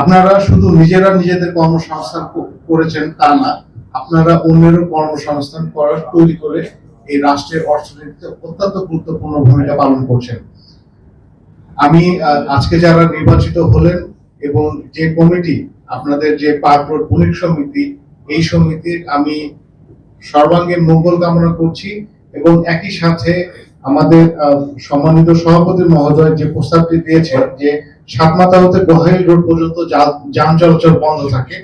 আপনারা শুধু নিজেরা নিজেদের কর্মসংস্থান করেছেন তা না, আপনারা অন্যেরও কর্মসংস্থান করার তৈরি করে এই রাষ্ট্রের অর্থনীতিতে অত্যন্ত গুরুত্বপূর্ণ ভূমিকা পালন করছেন। আমি আজকে যারা নির্বাচিত হলেন এবং যে কমিটি, আপনাদের যে পার্ক বণিক সমিতি, এই সমিতির আমি সর্বাঙ্গীন মঙ্গল কামনা করছি এবং একই সাথে আমাদের সম্মানিত সভাপতি মহোদয় যে প্রস্তাবটি দিয়েছেন যে সাতমাথা হতে গোহাইল রোড পর্যন্ত যান চলাচল বন্ধ থাকে।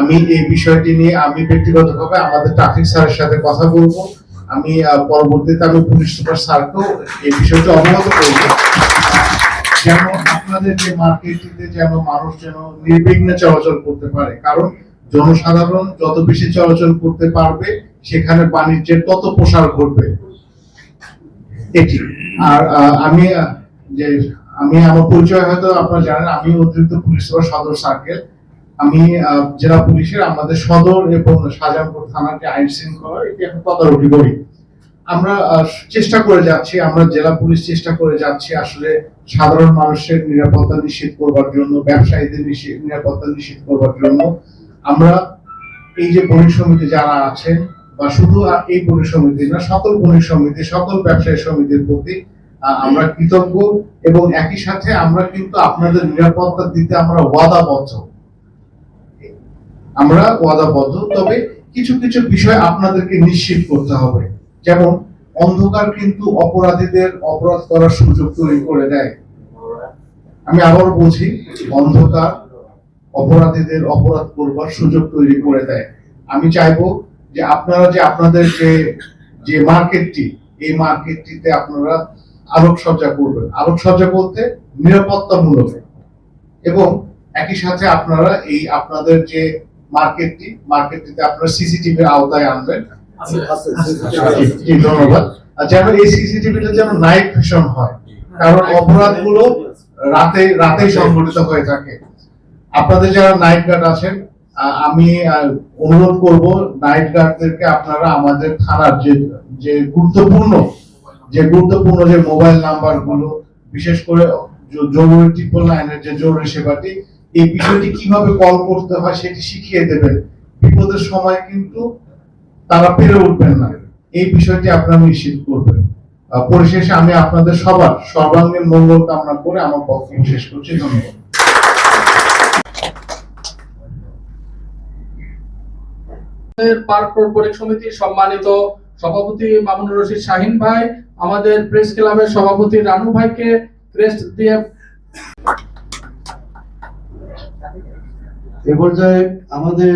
আমি এই বিষয়টি নিয়ে আমি ব্যক্তিগতভাবে আমাদের ট্রাফিক স্যারের সাথে কথা আমি পরবর্তীতে আমি পুলিশ সুপার স্যারকেও এই বিষয়টি অবগত করব। আপনাদের যে মার্কেটটিতে যেন মানুষ যেন নির্বিঘ্নে চলাচল করতে পারে। কারণ জনসাধারণ যত বেশি চলাচল করতে পারবে, সেখানে বাণিজ্যের তত প্রসার ঘটবে। এটি। আর আমি যে আমি আমার পরিচয় হয়তো আপনারা জানেন, আমি অতিরিক্ত পুলিশ সুপার সদর সার্কেল। আমি জেলা পুলিশের আমাদের সদর এবং শাহজাহানপুর থানার যে আইন শৃঙ্খলা, এটি এখন তদারকি করি। আমরা চেষ্টা করে যাচ্ছি, আমরা জেলা পুলিশ চেষ্টা করে যাচ্ছি আসলে সাধারণ মানুষের নিরাপত্তা নিশ্চিত করবার জন্য, ব্যবসায়ীদের নিরাপত্তা নিশ্চিত করবার জন্য। আমরা এই যে বণিক সমিতি যারা আছেন, বা শুধু এই বণিক সমিতি না, সকল বণিক সমিতি, সকল ব্যবসায়ী সমিতির প্রতি আমরা কৃতজ্ঞ এবং একই সাথে আমরা কিন্তু আপনাদের নিরাপত্তা দিতে আমরা ওয়াদাবদ্ধ। আমরা ওয়াদাবদ্ধ, তবে কিছু কিছু বিষয় আপনাদেরকে নিশ্চিত করতে হবে। যেমন, অন্ধকার কিন্তু অপরাধীদের অপরাধ করার সুযোগ তৈরি করে দেয়। আমি আবার বলছি, অন্ধকার অপরাধীদের অপরাধ করবার সুযোগ তৈরি করে দেয়। আমি চাইব যে আপনারা যে আপনাদের যে যে মার্কেটটি, এই মার্কেটটিতে আপনারা আলোকসজ্জা করবেন। আলোকসজ্জা বলতে নিরাপত্তামূলক। এবং একই সাথে আপনারা এই আপনাদের যে মার্কেটটি মার্কেটটিতে আপনারা সিসিটিভির আওতায় আনবেন। ধন্যবাদ। যেন এই সিসিটিভিটা যেন নাইট ভিশন হয় কারণ অপরাধগুলো রাতে রাতেই সংঘটিত হয়ে থাকে। আপনাদের যারা নাইট গার্ড আছেন আমি অনুরোধ করব নাইট গার্ডদেরকে আপনারা আমাদের থানার যে যে গুরুত্বপূর্ণ যে গুরুত্বপূর্ণ যে মোবাইল নাম্বারগুলো বিশেষ করে জরুরি ট্রিপল লাইনের যে জরুরি সেবাটি, এই বিষয়টি কীভাবে কল করতে হয় সেটি শিখিয়ে দেবেন। বিপদের সময় কিন্তু তারা পেরে উঠবেন না। এই বিষয়টি আপনারা নিশ্চিত করবেন। পরিশেষে আমি আপনাদের সবার সর্বাঙ্গীন মঙ্গল কামনা করে আমার বক্তব্য শেষ করছি। ধন্যবাদ। পার্ক পরিক সমিতির সম্মানিত সভাপতি মামুনুর রশিদ শাহিন ভাই আমাদের প্রেস ক্লাবের সভাপতি রানু ভাইকে ক্রেস্ট দিয়ে এ পর্যায়ে আমাদের